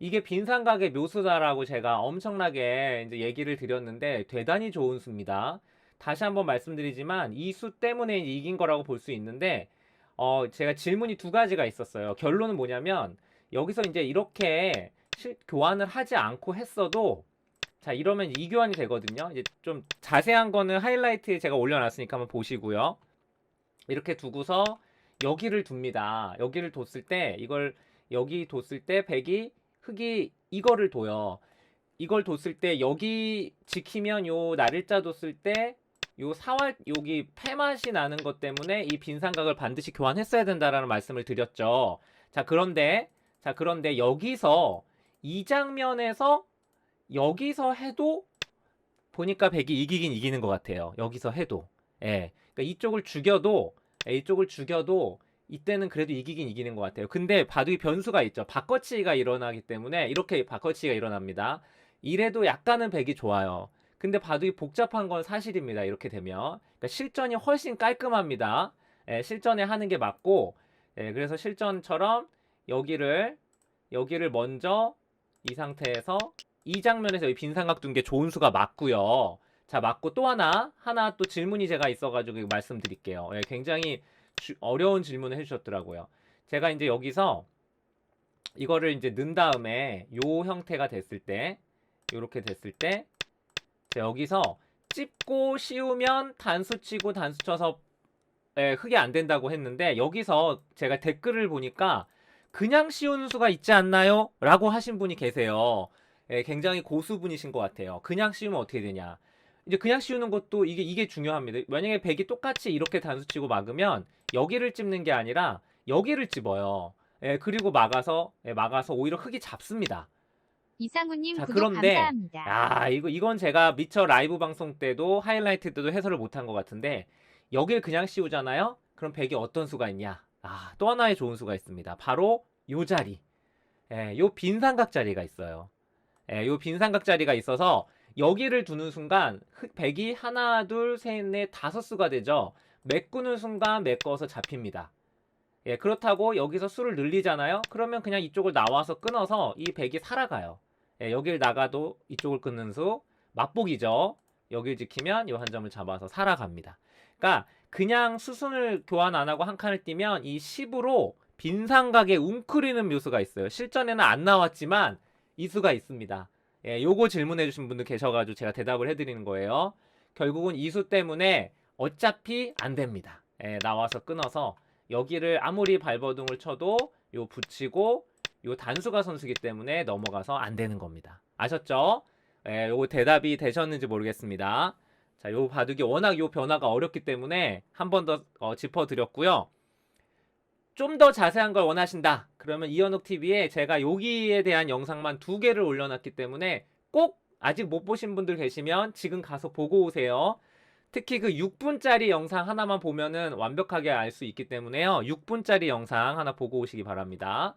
이게 빈삼각의 묘수다라고 제가 엄청나게 이제 얘기를 드렸는데 대단히 좋은 수입니다. 다시 한번 말씀드리지만 이 수 때문에 이긴 거라고 볼 수 있는데 어 제가 질문이 두 가지가 있었어요. 결론은 뭐냐면 여기서 이제 이렇게 실- 교환을 하지 않고 했어도 자 이러면 이 교환이 되거든요. 이제 좀 자세한 거는 하이라이트에 제가 올려놨으니까 한번 보시고요. 이렇게 두고서 여기를 둡니다. 여기를 뒀을 때 이걸 여기 뒀을 때 백이 흙이 이거를 둬요. 이걸 뒀을 때 여기 지키면 요 날일자 뒀을 때 요 사활 여기 폐맛이 나는 것 때문에 이 빈삼각을 반드시 교환했어야 된다라는 말씀을 드렸죠. 자 그런데 자 그런데 여기서 이 장면에서 여기서 해도 보니까 백이 이기긴 이기는 것 같아요. 여기서 해도 예. 그러니까 이쪽을 죽여도 예, 이쪽을 죽여도 이때는 그래도 이기긴 이기는 것 같아요. 근데 바둑이 변수가 있죠. 바꿔치기가 일어나기 때문에 이렇게 바꿔치기가 일어납니다. 이래도 약간은 백이 좋아요. 근데 바둑이 복잡한 건 사실입니다. 이렇게 되면 그러니까 실전이 훨씬 깔끔합니다. 예, 실전에 하는 게 맞고 예, 그래서 실전처럼 여기를 여기를 먼저 이 상태에서 이 장면에서 이 빈삼각 둔 게 좋은 수가 맞고요. 자 맞고 또 하나 하나 또 질문이 제가 있어가지고 말씀드릴게요. 예, 굉장히 주- 어려운 질문을 해주셨더라고요. 제가 이제 여기서 이거를 이제 넣은 다음에 요 형태가 됐을 때 요렇게 됐을 때 자, 여기서 찝고 씌우면 단수 치고 단수 쳐서 예, 흙이 안 된다고 했는데 여기서 제가 댓글을 보니까 그냥 씌우는 수가 있지 않나요? 라고 하신 분이 계세요. 예, 굉장히 고수분이신 것 같아요. 그냥 씌우면 어떻게 되냐? 이제 그냥 씌우는 것도 이게 이게 중요합니다. 만약에 백이 똑같이 이렇게 단수 치고 막으면 여기를 찝는 게 아니라 여기를 찝어요. 예, 그리고 막아서 예, 막아서 오히려 흙이 잡습니다. 이상우님 자, 그런데, 감사합니다. 야, 이거 이건 제가 미처 라이브 방송 때도 하이라이트 때도 해설을 못한 것 같은데 여길 그냥 씌우잖아요. 그럼 백이 어떤 수가 있냐? 아, 또 하나의 좋은 수가 있습니다. 바로 요 자리. 예, 요 빈 삼각 자리가 있어요. 예, 요 빈 삼각 자리가 있어서 여기를 두는 순간 흑- 백이 하나, 둘, 셋, 넷, 다섯 수가 되죠. 메꾸는 순간 메꿔서 잡힙니다. 예, 그렇다고 여기서 수를 늘리잖아요. 그러면 그냥 이쪽을 나와서 끊어서 이 백이 살아가요. 예, 여길 나가도 이쪽을 끊는 수 맛보기죠. 여길 지키면 이 한 점을 잡아서 살아갑니다. 그러니까 그냥 수순을 교환 안 하고 한 칸을 띄면 이 10으로 빈 삼각에 웅크리는 묘수가 있어요. 실전에는 안 나왔지만 이 수가 있습니다. 예, 요거 질문해 주신 분들 계셔가지고 제가 대답을 해드리는 거예요. 결국은 이수 때문에 어차피 안 됩니다. 예, 나와서 끊어서 여기를 아무리 발버둥을 쳐도 요 붙이고 요 단수가 선수기 때문에 넘어가서 안 되는 겁니다. 아셨죠? 예, 요거 대답이 되셨는지 모르겠습니다. 자, 요 바둑이 워낙 요 변화가 어렵기 때문에 한 번 더 어, 짚어드렸고요. 좀 더 자세한 걸 원하신다. 그러면 이현욱 TV에 제가 여기에 대한 영상만 두 개를 올려놨기 때문에 꼭 아직 못 보신 분들 계시면 지금 가서 보고 오세요. 특히 그 6분짜리 영상 하나만 보면은 완벽하게 알 수 있기 때문에요. 6분짜리 영상 하나 보고 오시기 바랍니다.